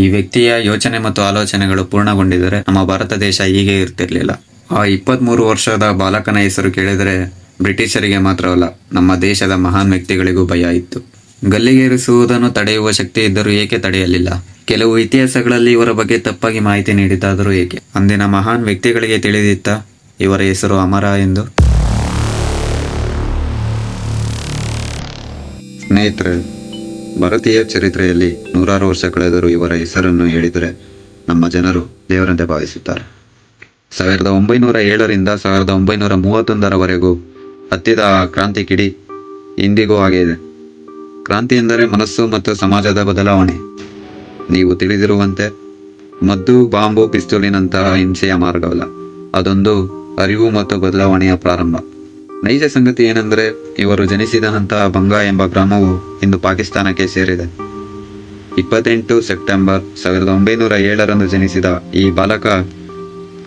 ಈ ವ್ಯಕ್ತಿಯ ಯೋಚನೆ ಮತ್ತು ಆಲೋಚನೆಗಳು ಪೂರ್ಣಗೊಂಡಿದ್ದರೆ ನಮ್ಮ ಭಾರತ ದೇಶ ಹೀಗೆ ಇರ್ತಿರ್ಲಿಲ್ಲ. ಆ ಇಪ್ಪತ್ಮೂರು ವರ್ಷದ ಬಾಲಕನ ಹೆಸರು ಕೇಳಿದರೆ ಬ್ರಿಟಿಷರಿಗೆ ಮಾತ್ರವಲ್ಲ, ನಮ್ಮ ದೇಶದ ಮಹಾನ್ ವ್ಯಕ್ತಿಗಳಿಗೂ ಭಯ ಇತ್ತು. ಗಲ್ಲಿಗೇರಿಸುವುದನ್ನು ತಡೆಯುವ ಶಕ್ತಿ ಇದ್ದರೂ ಏಕೆ ತಡೆಯಲಿಲ್ಲ? ಕೆಲವು ಇತಿಹಾಸಗಳಲ್ಲಿ ಇವರ ಬಗ್ಗೆ ತಪ್ಪಾಗಿ ಮಾಹಿತಿ ನೀಡಿದ್ದಾದರೂ ಏಕೆ? ಅಂದಿನ ಮಹಾನ್ ವ್ಯಕ್ತಿಗಳಿಗೆ ತಿಳಿದಿತ್ತ ಇವರ ಹೆಸರು ಅಮರ ಎಂದು? ಸ್ನೇಹಿತರೆ ಭಾರತೀಯ ಚರಿತ್ರೆಯಲ್ಲಿ ನೂರಾರು ವರ್ಷ ಕಳೆದರೂ ಇವರ ಹೆಸರನ್ನು ಹೇಳಿದರೆ ನಮ್ಮ ಜನರು ದೇವರಂತೆ ಭಾವಿಸುತ್ತಾರೆ. ಸಾವಿರದ ಒಂಬೈನೂರ ಏಳರಿಂದ ಸಾವಿರದ ಒಂಬೈನೂರ ಮೂವತ್ತೊಂದರವರೆಗೂ ಹತ್ತಿದ ಕ್ರಾಂತಿ ಕಿಡಿ ಇಂದಿಗೂ ಹಾಗೆ ಇದೆ. ಕ್ರಾಂತಿ ಎಂದರೆ ಮನಸ್ಸು ಮತ್ತು ಸಮಾಜದ ಬದಲಾವಣೆ. ನೀವು ತಿಳಿದಿರುವಂತೆ ಮದ್ದು, ಬಾಂಬು, ಪಿಸ್ತೂಲಿನಂತಹ ಹಿಂಸೆಯ ಮಾರ್ಗವಲ್ಲ. ಅದೊಂದು ಅರಿವು ಮತ್ತು ಬದಲಾವಣೆಯ ಪ್ರಾರಂಭ. ನೈಜ ಸಂಗತಿ ಏನೆಂದರೆ, ಇವರು ಜನಿಸಿದಂತಹ ಬಂಗಾ ಎಂಬ ಗ್ರಾಮವು ಇಂದು ಪಾಕಿಸ್ತಾನಕ್ಕೆ ಸೇರಿದೆ. ಇಪ್ಪತ್ತೆಂಟು ಸೆಪ್ಟೆಂಬರ್ ಸಾವಿರದ ಒಂಬೈನೂರ ಏಳರಂದು ಜನಿಸಿದ ಈ ಬಾಲಕ,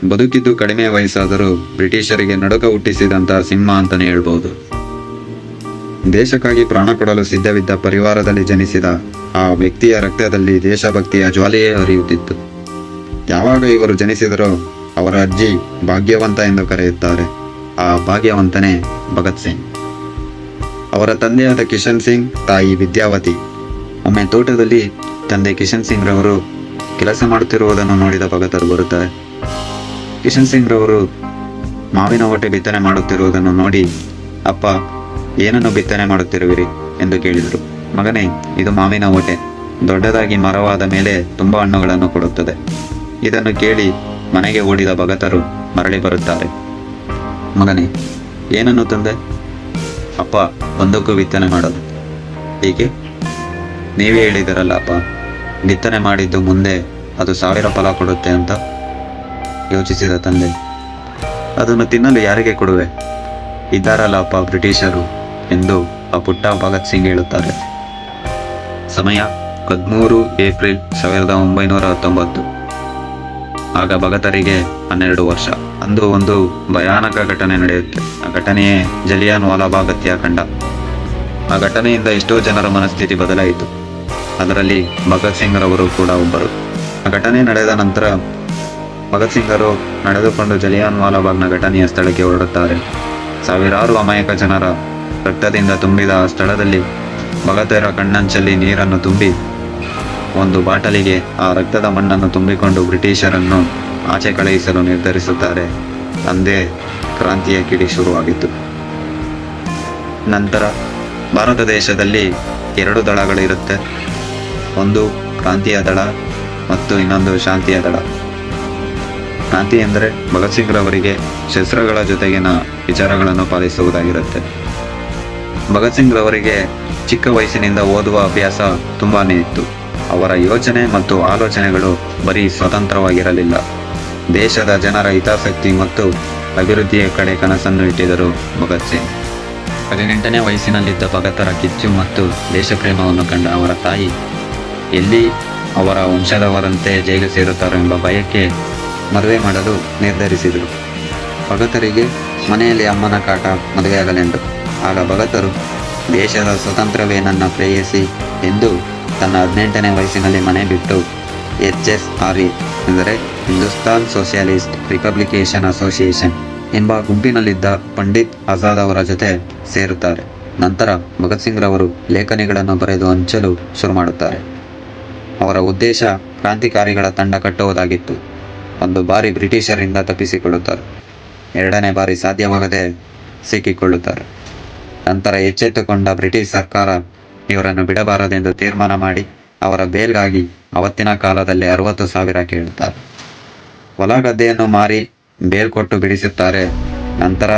ಬದುಕಿದ್ದು ಕಡಿಮೆ ವಯಸ್ಸಾದರೂ ಬ್ರಿಟಿಷರಿಗೆ ನಡುಕ ಹುಟ್ಟಿಸಿದಂತಹ ಸಿಂಹ ಅಂತಲೇ ಹೇಳ್ಬೋದು. ದೇಶಕ್ಕಾಗಿ ಪ್ರಾಣ ಕೊಡಲು ಸಿದ್ಧವಿದ್ದ ಪರಿವಾರದಲ್ಲಿ ಜನಿಸಿದ ಆ ವ್ಯಕ್ತಿಯ ರಕ್ತದಲ್ಲಿ ದೇಶಭಕ್ತಿಯ ಜ್ವಾಲೆಯೇ ಹರಿಯುತ್ತಿತ್ತು. ಯಾವಾಗ ಇವರು ಜನಿಸಿದರೋ, ಅವರ ಅಜ್ಜಿ ಭಾಗ್ಯವಂತ ಎಂದು ಕರೆಯುತ್ತಾರೆ. ಆ, ಭಾಗ್ಯವಂತನೇ ಭಗತ್ ಸಿಂಗ್. ಅವರ ತಂದೆಯಾದ ಕಿಶನ್ ಸಿಂಗ್, ತಾಯಿ ವಿದ್ಯಾವತಿ. ಒಮ್ಮೆ ತೋಟದಲ್ಲಿ ತಂದೆ ಕಿಶನ್ ಸಿಂಗ್ ರವರು ಕೆಲಸ ಮಾಡುತ್ತಿರುವುದನ್ನು ನೋಡಿದ ಭಗತರು ಬರುತ್ತಾರೆ. ಕಿಶನ್ ಸಿಂಗ್ ರವರು ಮಾವಿನ ಹೊಟ್ಟೆ ಬಿತ್ತನೆ ಮಾಡುತ್ತಿರುವುದನ್ನು ನೋಡಿ, ಅಪ್ಪ, ಏನನ್ನು ಬಿತ್ತನೆ ಮಾಡುತ್ತಿರುವಿರಿ? ಎಂದು ಕೇಳಿದರು. ಮಗನೇ, ಇದು ಮಾವಿನ ಹೊಟ್ಟೆ ದೊಡ್ಡದಾಗಿ ಮರವಾದ ಮೇಲೆ ತುಂಬಾ ಹಣ್ಣುಗಳನ್ನು ಕೊಡುತ್ತದೆ. ಇದನ್ನು ಕೇಳಿ ಮನೆಗೆ ಓಡಿದ ಭಗತರು ಮರಳಿ ಬರುತ್ತಾರೆ. ಮಗನೇ, ಏನನ್ನು ತಂದೆ? ಅಪ್ಪ, ಒಂದಕ್ಕೂ ಬಿತ್ತನೆ ಮಾಡೋದು. ಹೀಗೆ? ನೀವೇ ಹೇಳಿದಿರಲ್ಲ ಅಪ್ಪ, ಬಿತ್ತನೆ ಮಾಡಿದ್ದು ಮುಂದೆ ಅದು ಸಾವಿರ ಫಲ ಕೊಡುತ್ತೆ ಅಂತ ಯೋಚಿಸಿದ ತಂದೆ. ಅದನ್ನು ತಿನ್ನಲು ಯಾರಿಗೆ ಕೊಡುವೆ? ಇದ್ದಾರಲ್ಲ ಅಪ್ಪ ಬ್ರಿಟಿಷರು ಎಂದು ಆ ಪುಟ್ಟ ಭಗತ್ ಸಿಂಗ್ ಹೇಳುತ್ತಾರೆ. ಸಮಯ, ಹದಿಮೂರು ಏಪ್ರಿಲ್ ಸಾವಿರದ ಒಂಬೈನೂರ ಹತ್ತೊಂಬತ್ತು. ಆಗ ಭಗತರಿಗೆ ಹನ್ನೆರಡು ವರ್ಷ. ಅಂದು ಒಂದು ಭಯಾನಕ ಘಟನೆ ನಡೆಯುತ್ತೆ. ಆ ಘಟನೆಯೇ ಜಲಿಯಾನ್ ವಾಲಾಬಾಗ್ ಹತ್ಯಾಕಾಂಡ ಆ ಘಟನೆಯಿಂದ ಎಷ್ಟೋ ಜನರ ಮನಸ್ಥಿತಿ ಬದಲಾಯಿತು. ಅದರಲ್ಲಿ ಭಗತ್ ಸಿಂಗ್ ರವರು ಕೂಡ ಒಬ್ಬರು. ಆ ಘಟನೆ ನಡೆದ ನಂತರ ಭಗತ್ ಸಿಂಗರು ನಡೆದುಕೊಂಡು ಜಲಿಯಾನ್ ವಾಲಾಬಾಗ್ನ ಘಟನೆಯ ಸ್ಥಳಕ್ಕೆ ಹೊರಡುತ್ತಾರೆ. ಸಾವಿರಾರು ಅಮಾಯಕ ಜನರ ರಕ್ತದಿಂದ ತುಂಬಿದ ಆ ಸ್ಥಳದಲ್ಲಿ ಭಗತರ ಕಣ್ಣಂಚಲ್ಲಿ ನೀರನ್ನು ತುಂಬಿ ಒಂದು ಬಾಟಲಿಗೆ ಆ ರಕ್ತದ ಮಣ್ಣನ್ನು ತುಂಬಿಕೊಂಡು ಬ್ರಿಟಿಷರನ್ನು ಆಚೆ ಕಳುಹಿಸಲು ನಿರ್ಧರಿಸುತ್ತಾರೆ. ಅಂದೇ ಕ್ರಾಂತಿಯ ಕಿಡಿ ಶುರುವಾಗಿತ್ತು. ನಂತರ ಭಾರತ ದೇಶದಲ್ಲಿ ಎರಡು ದಳಗಳಿರುತ್ತೆ ಒಂದು ಕ್ರಾಂತಿಯ ದಳ ಮತ್ತು ಇನ್ನೊಂದು ಶಾಂತಿಯ ದಳ. ಕ್ರಾಂತಿ ಎಂದರೆ ಭಗತ್ ಸಿಂಗ್ ರವರಿಗೆ ಶಸ್ತ್ರಗಳ ಜೊತೆಗಿನ ವಿಚಾರಗಳನ್ನು ಪಾಲಿಸುವುದಾಗಿರುತ್ತೆ. ಭಗತ್ ಸಿಂಗ್ ರವರಿಗೆ ಚಿಕ್ಕ ವಯಸ್ಸಿನಿಂದ ಓದುವ ಅಭ್ಯಾಸ ತುಂಬಾ ಇತ್ತು. ಅವರ ಯೋಚನೆ ಮತ್ತು ಆಲೋಚನೆಗಳು ಬರೀ ಸ್ವತಂತ್ರವಾಗಿರಲಿಲ್ಲ. ದೇಶದ ಜನರ ಹಿತಾಸಕ್ತಿ ಮತ್ತು ಅಭಿವೃದ್ಧಿಯ ಕಡೆ ಕನಸನ್ನು ಇಟ್ಟಿದ್ದರು ಭಗತ್ ಸಿಂಗ್. ಹದಿನೆಂಟನೇ ವಯಸ್ಸಿನಲ್ಲಿದ್ದ ಭಗತರ ಕಿಚ್ಚು ಮತ್ತು ದೇಶಪ್ರೇಮವನ್ನು ಕಂಡ ಅವರ ತಾಯಿ, ಎಲ್ಲಿ ಅವರ ವಂಶದವರಂತೆ ಜೈಲು ಸೇರುತ್ತಾರೋ ಎಂಬ ಭಯಕ್ಕೆ ಮದುವೆ ಮಾಡಲು ನಿರ್ಧರಿಸಿದರು. ಭಗತರಿಗೆ ಮನೆಯಲ್ಲಿ ಅಮ್ಮನ ಕಾಟ ಮದುವೆಯಾಗಲೆಂದು. ಆಗ ಭಗತರು, ದೇಶದ ಸ್ವತಂತ್ರವೇ ನನ್ನ ಪ್ರೇಯಸಿ ಎಂದು ತನ್ನ ಹದಿನೆಂಟನೇ ವಯಸ್ಸಿನಲ್ಲಿ ಮನೆ ಬಿಟ್ಟು ಎಚ್ ಎಸ್ ಆರ್ ಇ ಎಂದರೆ ಹಿಂದೂಸ್ತಾನ್ ಸೋಷಿಯಲಿಸ್ಟ್ ರಿಪಬ್ಲಿಕೇಶನ್ ಅಸೋಸಿಯೇಷನ್ ಎಂಬ ಗುಂಪಿನಲ್ಲಿದ್ದ ಪಂಡಿತ್ ಆಜಾದ್ ಅವರ ಜೊತೆ ಸೇರುತ್ತಾರೆ. ನಂತರ ಭಗತ್ ಸಿಂಗ್ ರವರು ಲೇಖನಿಗಳನ್ನು ಬರೆದು ಹಂಚಲು ಶುರು ಮಾಡುತ್ತಾರೆ. ಅವರ ಉದ್ದೇಶ ಕ್ರಾಂತಿಕಾರಿಗಳ ತಂಡ ಕಟ್ಟುವುದಾಗಿತ್ತು. ಒಂದು ಬಾರಿ ಬ್ರಿಟಿಷರಿಂದ ತಪ್ಪಿಸಿಕೊಳ್ಳುತ್ತಾರೆ. ಎರಡನೇ ಬಾರಿ ಸಾಧ್ಯವಾಗದೆ ಸಿಕ್ಕಿಕೊಳ್ಳುತ್ತಾರೆ. ನಂತರ ಎಚ್ಚೆತ್ತುಕೊಂಡ ಬ್ರಿಟಿಷ್ ಸರ್ಕಾರ ಇವರನ್ನು ಬಿಡಬಾರದೆಂದು ತೀರ್ಮಾನ ಮಾಡಿ ಅವರ ಬೇಲ್ಗಾಗಿ ಅವತ್ತಿನ ಕಾಲದಲ್ಲಿ ಅರವತ್ತು ಸಾವಿರ ಕೇಳುತ್ತಾರೆ. ಹೊಲ ಗದ್ದೆಯನ್ನು ಮಾರಿ ಬೇಲ್ ಕೊಟ್ಟು ಬಿಡಿಸುತ್ತಾರೆ. ನಂತರ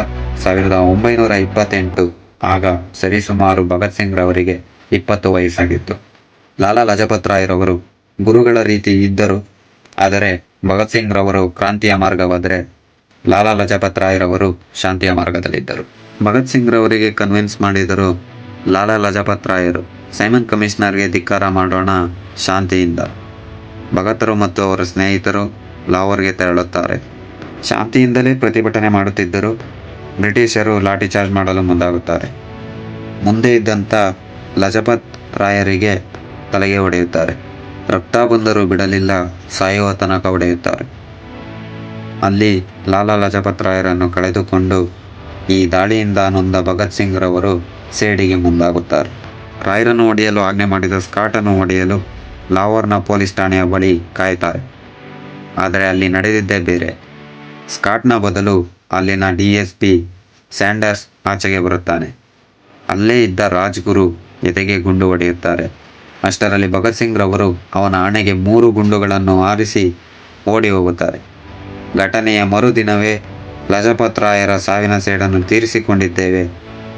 ಸಾವಿರದ ಒಂಬೈನೂರ ಇಪ್ಪತ್ತೆಂಟು ಆಗ ಸರಿಸುಮಾರು ಭಗತ್ ಸಿಂಗ್ ರವರಿಗೆ ಇಪ್ಪತ್ತು ವಯಸ್ಸಾಗಿತ್ತು. ಲಾಲಾ ಲಜಪತ್ ರಾಯರವರು ಗುರುಗಳ ರೀತಿ ಇದ್ದರು. ಆದರೆ ಭಗತ್ ಸಿಂಗ್ ರವರು ಕ್ರಾಂತಿಯ ಮಾರ್ಗವಾದರೆ ಲಾಲಾ ಲಜಪತ್ ರಾಯರವರು ಶಾಂತಿಯ ಮಾರ್ಗದಲ್ಲಿದ್ದರು. ಭಗತ್ ಸಿಂಗ್ ರವರಿಗೆ ಕನ್ವಿನ್ಸ್ ಮಾಡಿದರು ಲಾಲಾ ಲಜಪತ್ ರಾಯರು, ಸೈಮನ್ ಕಮಿಷನರ್ಗೆ ಧಿಕ್ಕಾರ ಮಾಡೋಣ ಶಾಂತಿಯಿಂದ. ಭಗತರು ಮತ್ತು ಅವರ ಸ್ನೇಹಿತರು ಲಾಹೋರ್ಗೆ ತೆರಳುತ್ತಾರೆ. ಶಾಂತಿಯಿಂದಲೇ ಪ್ರತಿಭಟನೆ ಮಾಡುತ್ತಿದ್ದರು ಬ್ರಿಟಿಷರು ಲಾಠಿ ಚಾರ್ಜ್ ಮಾಡಲು ಮುಂದಾಗುತ್ತಾರೆ. ಮುಂದೆ ಇದ್ದಂಥ ಲಜಪತ್ ರಾಯರಿಗೆ ತಲೆಗೆ ಹೊಡೆಯುತ್ತಾರೆ. ರಕ್ತ ಬಂದರೂ ಬಿಡಲಿಲ್ಲ, ಸಾಯುವ ತನಕ ಹೊಡೆಯುತ್ತಾರೆ. ಅಲ್ಲಿ ಲಾಲಾ ಲಜಪತ್ ರಾಯರನ್ನು ಕಳೆದುಕೊಂಡು ಈ ದಾಳಿಯಿಂದ ನೊಂದ ಭಗತ್ ಸಿಂಗ್ ರವರು ಸೇಡಿಗೆ ಮುಂದಾಗುತ್ತಾರೆ. ರಾಯರನ್ನು ಹೊಡೆಯಲು ಆಜ್ಞೆ ಮಾಡಿದ ಸ್ಕಾಟನ್ನು ಹೊಡೆಯಲು ಲಾವೋರ್ನ ಪೊಲೀಸ್ ಠಾಣೆಯ ಬಳಿ ಕಾಯ್ತಾರೆ ಆದರೆ ಅಲ್ಲಿ ನಡೆದಿದ್ದೇ ಬೇರೆ. ಸ್ಕಾಟ್ನ ಬದಲು ಅಲ್ಲಿನ ಡಿ ಎಸ್ ಪಿ ಸ್ಯಾಂಡರ್ಸ್ ಆಚೆಗೆ ಬರುತ್ತಾನೆ. ಅಲ್ಲೇ ಇದ್ದ ರಾಜ್ಗುರು ಎದೆಗೆ ಗುಂಡು ಹೊಡೆಯುತ್ತಾರೆ. ಅಷ್ಟರಲ್ಲಿ ಭಗತ್ ಸಿಂಗ್ ರವರು ಅವನ ಆಣೆಗೆ ಮೂರು ಗುಂಡುಗಳನ್ನು ಆರಿಸಿ ಓಡಿ ಹೋಗುತ್ತಾರೆ. ಘಟನೆಯ ಮರುದಿನವೇ ಲಜಪತ್ ರಾಯರ ಸಾವಿನ ಸೇಡನ್ನು ತೀರಿಸಿಕೊಂಡಿದ್ದೇವೆ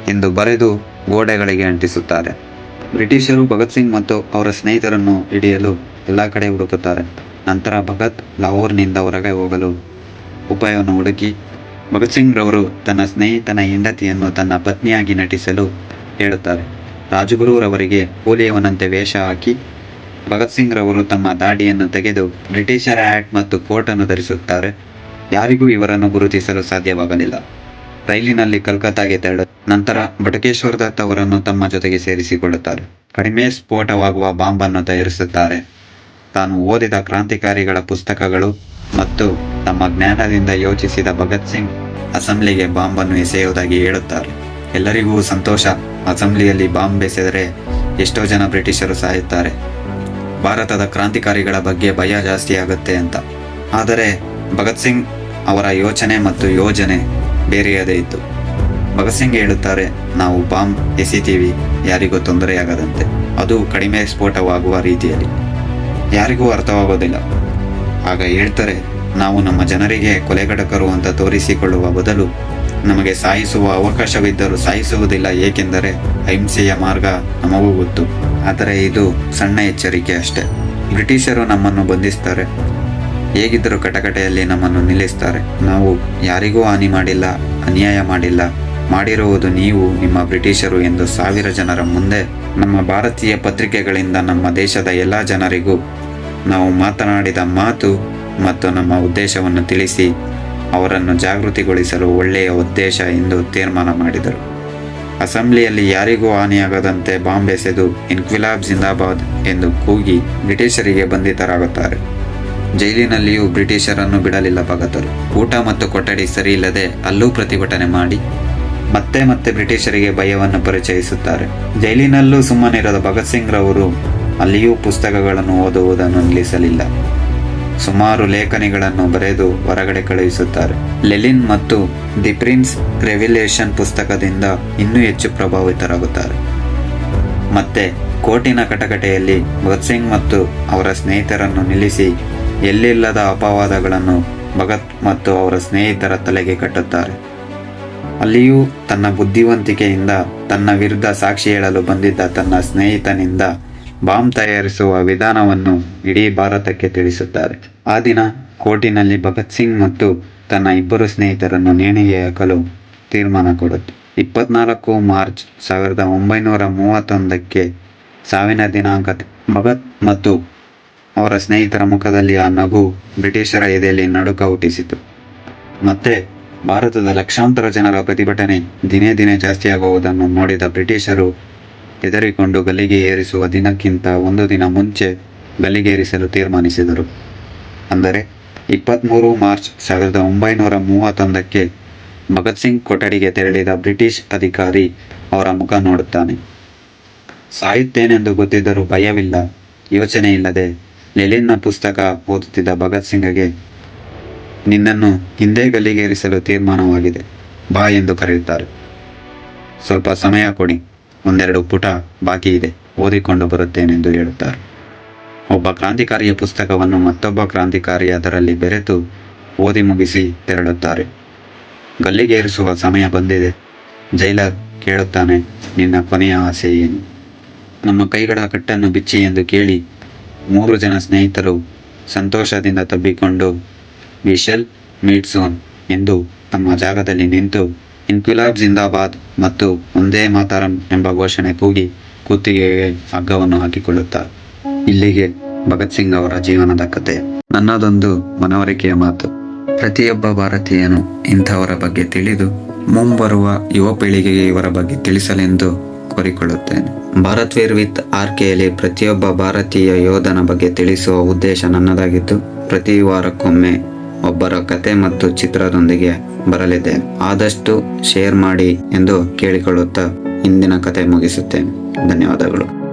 ಎಂದು ಬರೆದು ಗೋಡೆಗಳಿಗೆ ಅಂಟಿಸುತ್ತಾರೆ. ಬ್ರಿಟಿಷರು ಭಗತ್ ಸಿಂಗ್ ಮತ್ತು ಅವರ ಸ್ನೇಹಿತರನ್ನು ಹಿಡಿಯಲು ಎಲ್ಲ ಕಡೆ ಹುಡುಕುತ್ತಾರೆ. ನಂತರ ಭಗತ್ ಲಾಹೋರ್ನಿಂದ ಹೊರಗೆ ಹೋಗಲು ಉಪಾಯವನ್ನು ಹುಡುಕಿ ಭಗತ್ ಸಿಂಗ್ ರವರು ತನ್ನ ಸ್ನೇಹಿತನ ಹೆಂಡತಿಯನ್ನು ತನ್ನ ಪತ್ನಿಯಾಗಿ ನಟಿಸಲು ಹೇಳುತ್ತಾರೆ. ರಾಜಗುರುರವರಿಗೆ ಪೋಲಿಯವನಂತೆ ವೇಷ ಹಾಕಿ ಭಗತ್ ಸಿಂಗ್ ರವರು ತಮ್ಮ ದಾಡಿಯನ್ನು ತೆಗೆದು ಬ್ರಿಟಿಷರ ಹ್ಯಾಟ್ ಮತ್ತು ಕೋಟನ್ನು ಧರಿಸುತ್ತಾರೆ. ಯಾರಿಗೂ ಇವರನ್ನು ಗುರುತಿಸಲು ಸಾಧ್ಯವಾಗಲಿಲ್ಲ. ರೈಲಿನಲ್ಲಿ ಕಲ್ಕತ್ತಾಗೆ ತೆರಳ ನಂತರ ಬಟಕೇಶ್ವರ ದತ್ ಅವರನ್ನು ತಮ್ಮ ಜೊತೆಗೆ ಸೇರಿಸಿಕೊಳ್ಳುತ್ತಾರೆ. ಕಡಿಮೆ ಸ್ಫೋಟವಾಗುವ ಬಾಂಬನ್ನು ತಯಾರಿಸುತ್ತಾರೆ. ತಾನು ಓದಿದ ಕ್ರಾಂತಿಕಾರಿಗಳ ಪುಸ್ತಕಗಳು ಮತ್ತು ತಮ್ಮ ಜ್ಞಾನದಿಂದ ಯೋಚಿಸಿದ ಭಗತ್ ಸಿಂಗ್ ಅಸೆಂಬ್ಲಿಗೆ ಬಾಂಬನ್ನು ಎಸೆಯುವುದಾಗಿ ಹೇಳುತ್ತಾರೆ. ಎಲ್ಲರಿಗೂ ಸಂತೋಷ. ಅಸೆಂಬ್ಲಿಯಲ್ಲಿ ಬಾಂಬ್ ಎಸೆದರೆ ಎಷ್ಟೋ ಜನ ಬ್ರಿಟಿಷರು ಸಾಯುತ್ತಾರೆ. ಭಾರತದ ಕ್ರಾಂತಿಕಾರಿಗಳ ಬಗ್ಗೆ ಭಯ ಜಾಸ್ತಿ ಆಗುತ್ತೆ ಅಂತ. ಆದರೆ ಭಗತ್ ಸಿಂಗ್ ಅವರ ಯೋಚನೆ ಮತ್ತು ಯೋಜನೆ ಬೇರೆಯದೇ ಇತ್ತು. ಭಗತ್ ಸಿಂಗ್ ಹೇಳುತ್ತಾರೆ, ನಾವು ಬಾಂಬ್ ಎಸಿತೀವಿ, ಯಾರಿಗೂ ತೊಂದರೆಯಾಗದಂತೆ. ಅದು ಕಡಿಮೆ ಸ್ಫೋಟವಾಗುವ ರೀತಿಯಲ್ಲಿ. ಯಾರಿಗೂ ಅರ್ಥವಾಗೋದಿಲ್ಲ. ಆಗ ಹೇಳ್ತಾರೆ, ನಾವು ನಮ್ಮ ಜನರಿಗೆ ಕೊಲೆಗಡಕರು ಅಂತ ತೋರಿಸಿಕೊಳ್ಳುವ ಬದಲು ನಮಗೆ ಸಾಯಿಸುವ ಅವಕಾಶವಿದ್ದರೂ ಸಾಯಿಸುವುದಿಲ್ಲ, ಏಕೆಂದರೆ ಅಹಿಂಸೆಯ ಮಾರ್ಗ ನಮಗೂ ಗೊತ್ತು. ಆದರೆ ಇದು ಸಣ್ಣ ಎಚ್ಚರಿಕೆ ಅಷ್ಟೇ. ಬ್ರಿಟಿಷರು ನಮ್ಮನ್ನು ಬಂಧಿಸ್ತಾರೆ. ಹೇಗಿದ್ದರೂ ಕಟಕಟೆಯಲ್ಲಿ ನಮ್ಮನ್ನು ನಿಲ್ಲಿಸ್ತಾರೆ. ನಾವು ಯಾರಿಗೂ ಹಾನಿ ಮಾಡಿಲ್ಲ, ಅನ್ಯಾಯ ಮಾಡಿಲ್ಲ. ಮಾಡಿರುವುದು ನೀವು, ನಿಮ್ಮ ಬ್ರಿಟಿಷರು ಎಂದು ಸಾವಿರ ಜನರ ಮುಂದೆ. ನಮ್ಮ ಭಾರತೀಯ ಪತ್ರಿಕೆಗಳಿಂದ ನಮ್ಮ ದೇಶದ ಎಲ್ಲ ಜನರಿಗೂ ನಾವು ಮಾತನಾಡಿದ ಮಾತು ಮತ್ತು ನಮ್ಮ ಉದ್ದೇಶವನ್ನು ತಿಳಿಸಿ ಅವರನ್ನು ಜಾಗೃತಿಗೊಳಿಸಲು ಒಳ್ಳೆಯ ಉದ್ದೇಶ ಎಂದು ತೀರ್ಮಾನ ಮಾಡಿದರು. ಅಸೆಂಬ್ಲಿಯಲ್ಲಿ ಯಾರಿಗೂ ಹಾನಿಯಾಗದಂತೆ ಬಾಂಬ್ ಎಸೆದು ಇನ್ಕ್ವಿಲಾಬ್ ಜಿಂದಾಬಾದ್ ಎಂದು ಕೂಗಿ ಬ್ರಿಟಿಷರಿಗೆ ಬಂಧಿತರಾಗುತ್ತಾರೆ. ಜೈಲಿನಲ್ಲಿಯೂ ಬ್ರಿಟಿಷರನ್ನು ಬಿಡಲಿಲ್ಲ ಭಗತರು ಊಟ ಮತ್ತು ಕೊಠಡಿ ಸರಿಯಿಲ್ಲದೆ ಅಲ್ಲೂ ಪ್ರತಿಭಟನೆ ಮಾಡಿ ಮತ್ತೆ ಮತ್ತೆ ಬ್ರಿಟಿಷರಿಗೆ ಭಯವನ್ನು ಪರಿಚಯಿಸುತ್ತಾರೆ. ಜೈಲಿನಲ್ಲೂ ಸುಮ್ಮನಿರದ ಭಗತ್ ಸಿಂಗ್ ರವರು ಅಲ್ಲಿಯೂ ಪುಸ್ತಕಗಳನ್ನು ಓದುವುದನ್ನು ನಿಲ್ಲಿಸಲಿಲ್ಲ. ಸುಮಾರು ಲೇಖನಿಗಳನ್ನು ಬರೆದು ಹೊರಗಡೆ ಕಳುಹಿಸುತ್ತಾರೆ. ಲೆಲಿನ್ ಮತ್ತು ದಿ ಪ್ರಿನ್ಸ್ ರೆವಿಲೇಷನ್ ಪುಸ್ತಕದಿಂದ ಇನ್ನೂ ಹೆಚ್ಚು ಪ್ರಭಾವಿತರಾಗುತ್ತಾರೆ. ಮತ್ತೆ ಕೋಟಿನ ಕಟಕಟೆಯಲ್ಲಿ ಭಗತ್ ಸಿಂಗ್ ಮತ್ತು ಅವರ ಸ್ನೇಹಿತರನ್ನು ನಿಲ್ಲಿಸಿ ಎಲ್ಲಿಲ್ಲದ ಅಪವಾದಗಳನ್ನು ಭಗತ್ ಮತ್ತು ಅವರ ಸ್ನೇಹಿತರ ತಲೆಗೆ ಕಟ್ಟುತ್ತಾರೆ. ಅಲ್ಲಿಯೂ ತನ್ನ ಬುದ್ಧಿವಂತಿಕೆಯಿಂದ ತನ್ನ ವಿರುದ್ಧ ಸಾಕ್ಷಿ ಹೇಳಲು ಬಂದಿದ್ದ ತನ್ನ ಸ್ನೇಹಿತನಿಂದ ಬಾಂಬ್ ತಯಾರಿಸುವ ವಿಧಾನವನ್ನು ಇಡೀ ಭಾರತಕ್ಕೆ ತಿಳಿಸುತ್ತಾರೆ. ಆ ದಿನ ಕೋರ್ಟಿನಲ್ಲಿ ಭಗತ್ ಸಿಂಗ್ ಮತ್ತು ತನ್ನ ಇಬ್ಬರು ಸ್ನೇಹಿತರನ್ನು ನೇಣಿಗೆ ಹಾಕಲು ತೀರ್ಮಾನ ಕೊಡುತ್ತೆ. ಇಪ್ಪತ್ನಾಲ್ಕು ಮಾರ್ಚ್ ಸಾವಿರದ ಒಂಬೈನೂರ ಮೂವತ್ತೊಂದಕ್ಕೆ ಸಾವಿನ ದಿನಾಂಕ ಭಗತ್ ಮತ್ತು ಅವರ ಸ್ನೇಹಿತರ ಮುಖದಲ್ಲಿ ಆ ನಗು ಬ್ರಿಟಿಷರ ಎದೆಯಲ್ಲಿ ನಡುಕ ಹುಟ್ಟಿಸಿತು. ಮತ್ತೆ ಭಾರತದ ಲಕ್ಷಾಂತರ ಜನರ ಪ್ರತಿಭಟನೆ ದಿನೇ ದಿನೇ ಜಾಸ್ತಿಯಾಗುವುದನ್ನು ನೋಡಿದ ಬ್ರಿಟಿಷರು ಹೆದರಿಕೊಂಡು ಗಲ್ಲಿಗೆ ಏರಿಸುವ ದಿನಕ್ಕಿಂತ ಒಂದು ದಿನ ಮುಂಚೆ ಗಲ್ಲಿಗೇರಿಸಲು ತೀರ್ಮಾನಿಸಿದರು. ಅಂದರೆ ಇಪ್ಪತ್ತ್ಮೂರು ಮಾರ್ಚ್ ಸಾವಿರದ ಒಂಬೈನೂರ ಮೂವತ್ತೊಂದಕ್ಕೆ ಭಗತ್ ಸಿಂಗ್ ಕೊಠಡಿಗೆ ತೆರಳಿದ ಬ್ರಿಟಿಷ್ ಅಧಿಕಾರಿ ಅವರ ಮುಖ ನೋಡುತ್ತಾನೆ. ಸಾಯುತ್ತೇನೆಂದು ಗೊತ್ತಿದ್ದರೂ ಭಯವಿಲ್ಲ, ಯೋಚನೆ ಇಲ್ಲದೆ ಲೆಲಿನ್ನ ಪುಸ್ತಕ ಓದುತ್ತಿದ್ದ ಭಗತ್ ಸಿಂಗ್ಗೆ ನಿನ್ನನ್ನು ಹಿಂದೆ ಗಲ್ಲಿಗೇರಿಸಲು ತೀರ್ಮಾನವಾಗಿದೆ, ಬಾ ಎಂದು ಕರೆಯುತ್ತಾರೆ. ಸ್ವಲ್ಪ ಸಮಯ ಕೊಡಿ, ಒಂದೆರಡು ಪುಟ ಬಾಕಿ ಇದೆ, ಓದಿಕೊಂಡು ಬರುತ್ತೇನೆಂದು ಹೇಳುತ್ತಾರೆ. ಒಬ್ಬ ಕ್ರಾಂತಿಕಾರಿಯ ಪುಸ್ತಕವನ್ನು ಮತ್ತೊಬ್ಬ ಕ್ರಾಂತಿಕಾರಿ ಅದರಲ್ಲಿ ಬೆರೆತು ಓದಿ ಮುಗಿಸಿ ತೆರಳುತ್ತಾರೆ. ಗಲ್ಲಿಗೇರಿಸುವ ಸಮಯ ಬಂದಿದೆ, ಜೈಲರ್ ಕೇಳುತ್ತಾನೆ, ನಿನ್ನ ಕೊನೆಯ ಆಸೆ ಏನು? ನಮ್ಮ ಕೈಗಳ ಕಟ್ಟನ್ನು ಬಿಚ್ಚಿ ಎಂದು ಕೇಳಿ ಮೂರು ಜನ ಸ್ನೇಹಿತರು ಸಂತೋಷದಿಂದ ತಬ್ಬಿಕೊಂಡು ವಿಶಲ್ ಮೀಟ್ ಸೋನ್ ಎಂದು ತಮ್ಮ ಜಾಗದಲ್ಲಿ ನಿಂತು ಇನ್ಕ್ವಿಲಾಬ್ ಜಿಂದಾಬಾದ್ ಮತ್ತು ಒಂದೇ ಮಾತಾರಂ ಎಂಬ ಘೋಷಣೆ ಕೂಗಿ ಕುತ್ತಿಗೆಗೆ ಹಗ್ಗವನ್ನು ಹಾಕಿಕೊಳ್ಳುತ್ತಾರೆ. ಇಲ್ಲಿಗೆ ಭಗತ್ ಸಿಂಗ್ ಅವರ ಜೀವನದ ಕತೆ. ನನ್ನದೊಂದು ಮನವರಿಕೆಯ ಮಾತು. ಪ್ರತಿಯೊಬ್ಬ ಭಾರತೀಯನು ಇಂಥವರ ಬಗ್ಗೆ ತಿಳಿದು ಮುಂಬರುವ ಯುವ ಪೀಳಿಗೆಗೆ ಇವರ ಬಗ್ಗೆ ತಿಳಿಸಲೆಂದು ಕೋರಿಕೊಳ್ಳುತ್ತೇನೆ ಭಾರತ್ ವೀರ್ ವಿತ್ ಆರ್ಕೆಯಲ್ಲಿ ಪ್ರತಿಯೊಬ್ಬ ಭಾರತೀಯ ಯೋಧನ ಬಗ್ಗೆ ತಿಳಿಸುವ ಉದ್ದೇಶ ನನ್ನದಾಗಿದ್ದು, ಪ್ರತಿ ವಾರಕ್ಕೊಮ್ಮೆ ಒಬ್ಬರ ಕತೆ ಮತ್ತು ಚಿತ್ರದೊಂದಿಗೆ ಬರಲಿದೆ. ಆದಷ್ಟು ಶೇರ್ ಮಾಡಿ ಎಂದು ಕೇಳಿಕೊಳ್ಳುತ್ತಾ ಇಂದಿನ ಕತೆ ಮುಗಿಸುತ್ತೇನೆ. ಧನ್ಯವಾದಗಳು.